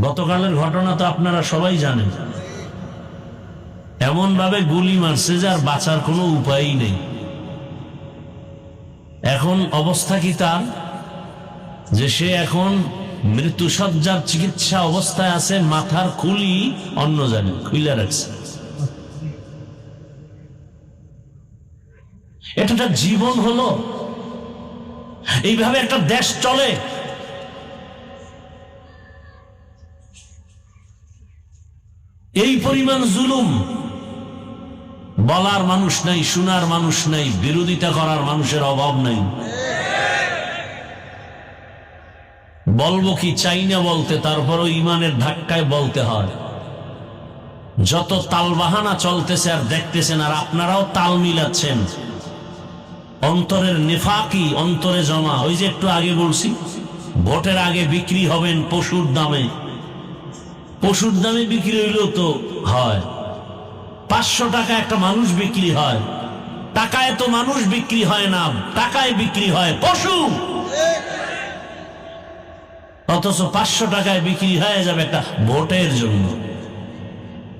গতকালের ঘটনা তো আপনারা সবাই জানেন। এমন ভাবে গুলি মারছে যে আর বাঁচার কোনো উপায়ই নেই। এখন অবস্থা কি তার? যে সে এখন মৃত্যুসজ্জার চিকিৎসা অবস্থায় আছে, মাথার খুলি অন্য জানে খুলে রাখছে। এটা জীবন হলো। এইভাবে একটা দেশ চলে। এই পরিমাণ জুলুম। বলার মানুষ নাই, শোনার মানুষ নাই, বিরোধিতা করার মানুষের অভাব নাই। বলব কি, চাই না বলতে, তারপরও ইমানের ধাক্কায় বলতে হয়। যত তালবাহানা চলতেছে আর দেখতেছেন, আর আপনারাও তাল মিলাচ্ছেন। অন্তরের নেফাকি, অন্তরে জমা। ওই যে একটু আগে বলছি, ভোটের আগে বিক্রি হবেন পশুর দামে। পশুর দামে বিক্রি হইলেও তো হয়। পাঁচশো টাকা একটা মানুষ বিক্রি হয়। টাকায় তো মানুষ বিক্রি হয় না, টাকায় বিক্রি হয় পশু। অথচ পাঁচশো টাকায় বিক্রি হয়ে যাবে একটা ভোটের জন্য।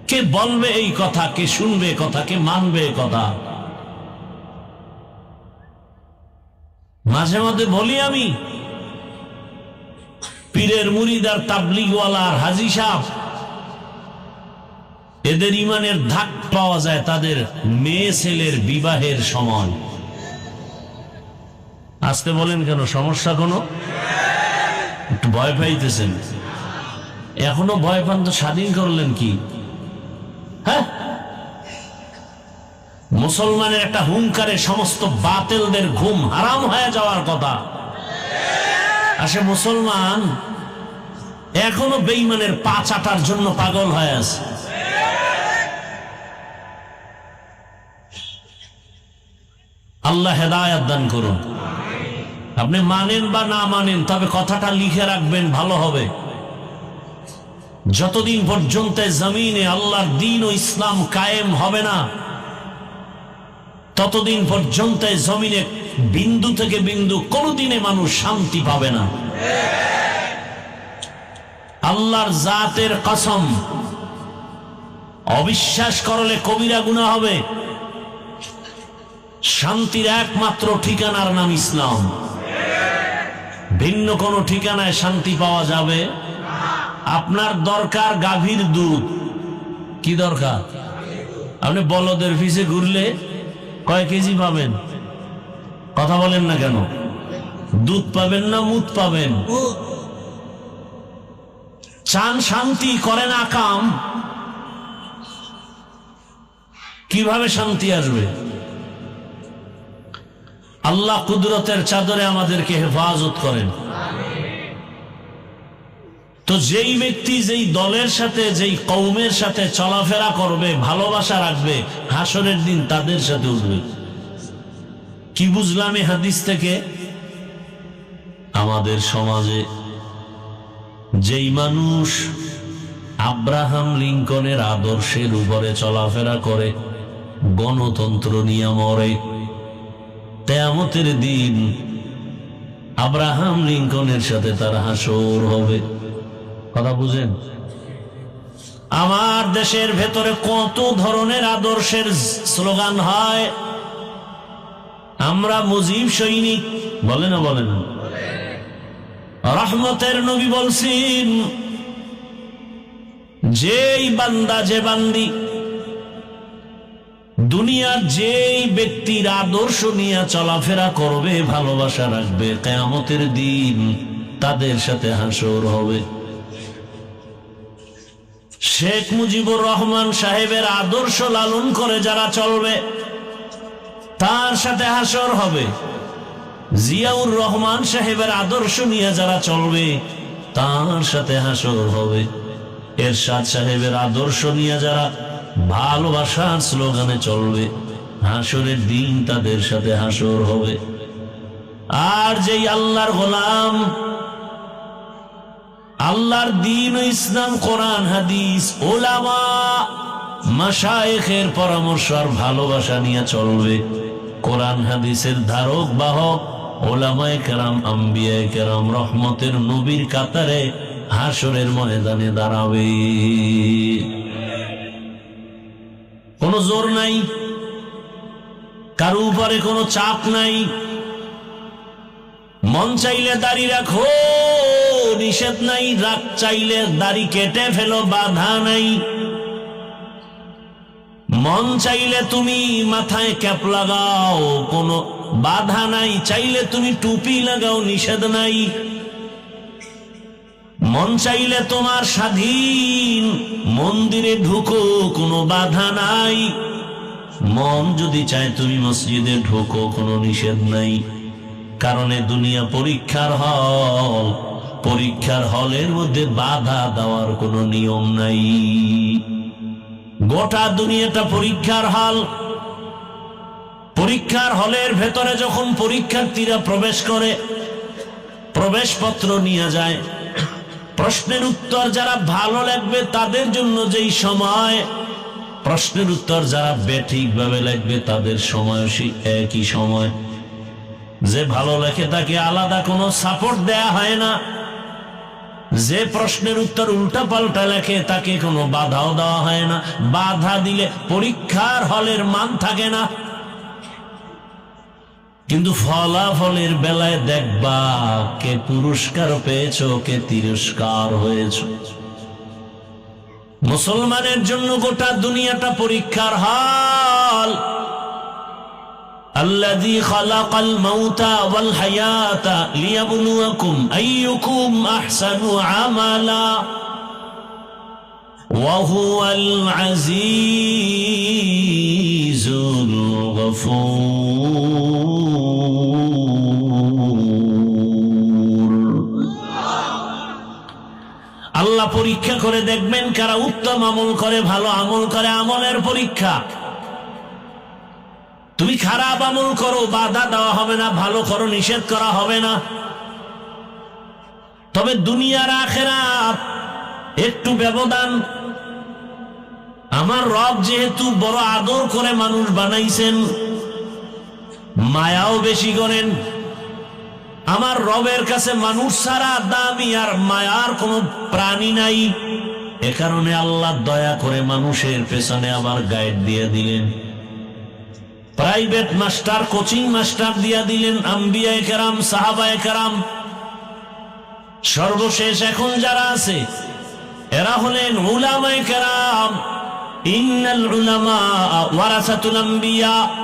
কে বলবে এই কথা, কে শুনবে কথা, কে মানবে কথা? মাঝে মাঝে বলি আমি পীরের মুরিদার তাবলিগওয়ালা আর হাজি সাহ এদের ইমানের ধাক পাওয়া যায় তাদের মেয়ে ছেলের বিবাহের সময়। আসতে বলেন কেন, সমস্যা কোনো? একটু ভয় পাইতেছেন। এখনও ভয় পান তো স্বাধীন করলেন কি? হ্যাঁ? মুসলমানের একটা হুঙ্কারে সমস্ত বাতেলদের ঘুম হারাম হয়ে যাওয়ার কথা। আসে মুসলমান এখনও বেইমানের পা চাটার জন্য পাগল হয়ে আছে। আল্লাহ হেদায়াত দান করুন। আপনি মানেন বা না মানেন, তবে কথাটা লিখে রাখবেন, ভালো হবে। যতদিন পর্যন্ত জমিনে আল্লাহর দিন ও ইসলাম কায়েম হবে না, ততদিন পর্যন্ত জমিনে বিন্দু থেকে বিন্দু কোনদিনে মানুষ শান্তি পাবে না। আল্লাহর জাতের কসম। অবিশ্বাস করলে কবিরা গুণা হবে। শান্তির একমাত্র ঠিকানার নাম ইসলাম। ভিন্ন কোনো ঠিকানায় শান্তি পাওয়া যাবে? আপনার দরকার গাভীর দুধ। কি দরকার? আপনি বলদের পিছে ঘুরলে কয় কেজি পাবেন? কথা বলেন না কেন? দুধ পাবেন না মুদ পাবেন? চান শান্তি করেন আকাম কীভাবে শান্তি আসবে? আল্লাহ কুদরতের চাদরে আমাদেরকে হেফাজত করেন। তো যেই ব্যক্তি যেই দলের সাথে, যেই কৌমের সাথে চলাফেরা করবে, ভালোবাসা রাখবে, হাসরের দিন তাদের সাথে উঠবে। কি বুঝলাম হাদিস থেকে? আমাদের সমাজে যেই মানুষ আব্রাহাম লিঙ্কনের আদর্শের উপরে চলাফেরা করে, গণতন্ত্র নিয়ে মরে। তেয়ামতের দিন আব্রাহাম লিঙ্কনের সাথে তার হাসর হবে। কথা বুঝেন? আমার দেশের ভেতরে কত ধরনের আদর্শের স্লোগান হয়? আমরা মুজিব সৈনিক, বলে না বলে না? রহমতের নবী বলছেন, যেই বান্দা, যে বান্দি, দুনিয়ার যেই ব্যক্তির আদর্শ নিয়ে চলাফেরা করবে, ভালোবাসা রাখবে, কেয়ামতের দিন তাদের সাথে হাসর হবে। শেখ মুজিবুর রহমান সাহেবের আদর্শ লালন করে যারা চলবে, তার সাথে হাসর হবে। জিয়াউর রহমান সাহেবের আদর্শ নিয়ে যারা চলবে, তার সাথে হাসর হবে। এরশাদ সাহেবের আদর্শ নিয়ে যারা ভালোবাসার স্লোগানে চলবে, হাসরের দিন তাদের সাথে হাসর হবে। আর যেই আল্লাহর গোলাম, আল্লাহর দিন ইসলাম, কোরআন, হাদিস, ওলামা মাসায়েখের পরামর্শ আর ভালোবাসা নিয়ে চলবে। কোরআন, হাদিসের ধারক, বাহক ওলামায় কেরাম, আম্বিয়ায় কেরাম, রহমতের নবীর কাতারে হাসরের ময়দানে দাঁড়াবে। কোনো জোর নাই, কারও উপরে কোনো চাপ নাই। মন চাইলে দাড়ি রাখো, নিষেধ নাই, রাগ চাইলে দাড়ি কেটে ফেলো, বাধা নাই। মন চাইলে তুমি মাথায় ক্যাপ লাগাও, কোনো বাধা নাই, চাইলে তুমি টুপি লাগাও, নিষেধ নাই। মন চাইলে তোমার স্বাধীন মন্দিরে ঢুকো, কোনো বাধা নাই। মন যদি চায় তুমি মসজিদে ঢুকো, কোনো নিষেধ নাই। কারণে দুনিয়া পরীক্ষার হল, পরীক্ষার হলের মধ্যে বাধা দেওয়ার কোনো নিয়ম নাই। গোটা দুনিয়াটা পরীক্ষার হল পরীক্ষার হলের ভেতরে যখন পরীক্ষার্থীরা প্রবেশ করে, প্রবেশপত্র নিয়ে যায়। প্রশ্নের উত্তর যারা ভালো লাগবে তাদের জন্য যেই সময়, প্রশ্নের উত্তর যারা বেঠিক ভাবে লাগবে তাদের সময় একই সময়। যে ভালো লেখে তাকে আলাদা কোনো সাপোর্ট দেয়া হয় না। যে প্রশ্নের উত্তর উল্টা পাল্টা লেখে তাকে কোনো বাধাও দেওয়া হয় না। বাধা দিলে পরীক্ষার হলের মান থাকে না। কিন্তু ফলাফলের বেলায় দেখবা কে পুরস্কার পেয়েছ কে তিরস্কার হয়েছ মুসলমানের জন্য গোটা দুনিয়াটা পরীক্ষার হাল الذي خلق الموت والحياة ليبلوكم أيكم أحسن عملا وهو العزيز الغفور আল্লাহ পরীক্ষা করে দেখবেন কারা উত্তম আমল করে, ভালো আমল করে, আমলের পরীক্ষা। তুমি খারাপ আমল করো, বাধা দেওয়া হবে না, ভালো করো, নিষেধ করা হবে না। তবে দুনিয়ার আখেরাত একটু ব্যবধান। আমার রব যেহেতু বড় আদর করে মানুষ বানাইছেন, মায়াও বেশি করেন। আমার রবের কাছে মানুষ ছাড়া দামি আর মায়ার কোনো প্রাণী নাই। এ কারণে আল্লাহ দয়া করে মানুষের পেছনে আবার গাইড দিয়ে দিলেন। প্রাইভেট মাস্টার, কোচিং মাস্টার দিয়া দিলেন আম্বিয়া কেরাম, সাহাবায় কেরাম। সর্বশেষ এখন যারা আছে, এরা হলেন উলামায় কেরাম। ইন্নাল উলামা ওয়ারাসাতুল আম্বিয়া।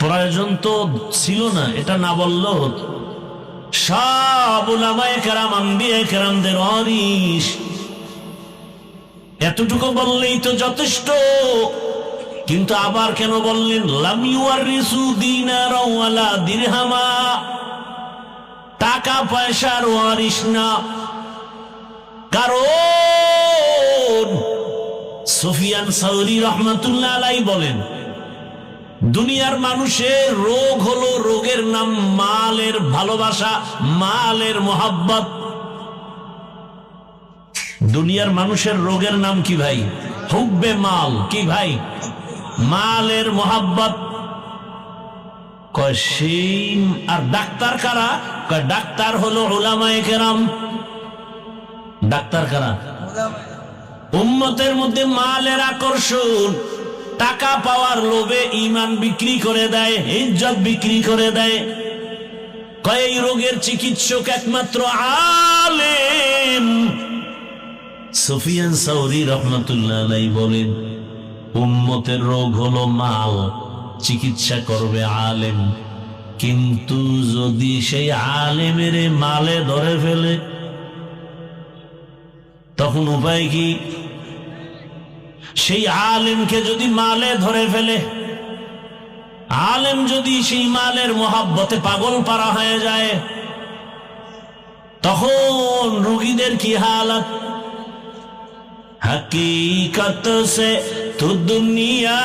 প্রয়োজন তো ছিল না, এটা না বললেও হতো। এতটুকু বললেই তো যথেষ্ট। কিন্তু আবার কেন বললেন দিরহামা। টাকা পয়সার ওয়ারিস না। কারণ সুফিয়ান সাউরি রহমতুল্লাহ বলেন দুনিয়ার মানুষের রোগ হলো রোগের নাম মালের ভালোবাসা, মালের মোহাব্বত। দুনিয়ার মানুষের রোগের নাম কি ভাই? হুব্বে মাল। কি ভাই? মালের মোহাব্বত। সেই আর ডাক্তার কারা? ডাক্তার হলো ওলামায়ে কেরাম। ডাক্তার কারা? উম্মতের মধ্যে মালের আকর্ষণ। টাকা পাওয়ার লোভে ইমান বিক্রি করে দেয়, ইজ্জত বিক্রি করে দেয়। কয়, এই রোগের চিকিৎসক একমাত্র আলেম। সুফিয়ান সৌদি রহমতুল্লাহ বলেন, উম্মতের রোগ হলো মাল, চিকিৎসা করবে আলেম। কিন্তু যদি সেই আলেমের মালে ধরে ফেলে, তখন উপায় কি? সেই আলেমকে যদি মালে ধরে ফেলে, আলেম যদি সেই মালের মোহাব্বতে পাগল পারা হয়ে যায়, তখন রুগীদের কি হালত? হকীকত সে তো দুনিয়া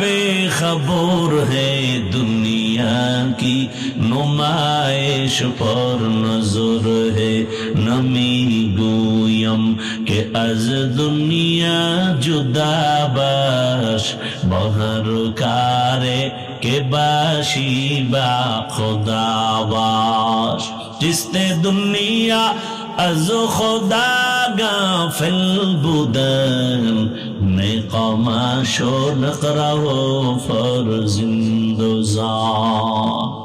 বেখবর হে, দুনিয়া কি নুমাইশ পর নজর হে, নমি গুণ আজ দুনিয়া জুদাবাস বহর কারে কে বাসিবা খোদাবাস জিসনে দুনিয়া از خدا غافل بودن نقام شد قرار و فرزند و زان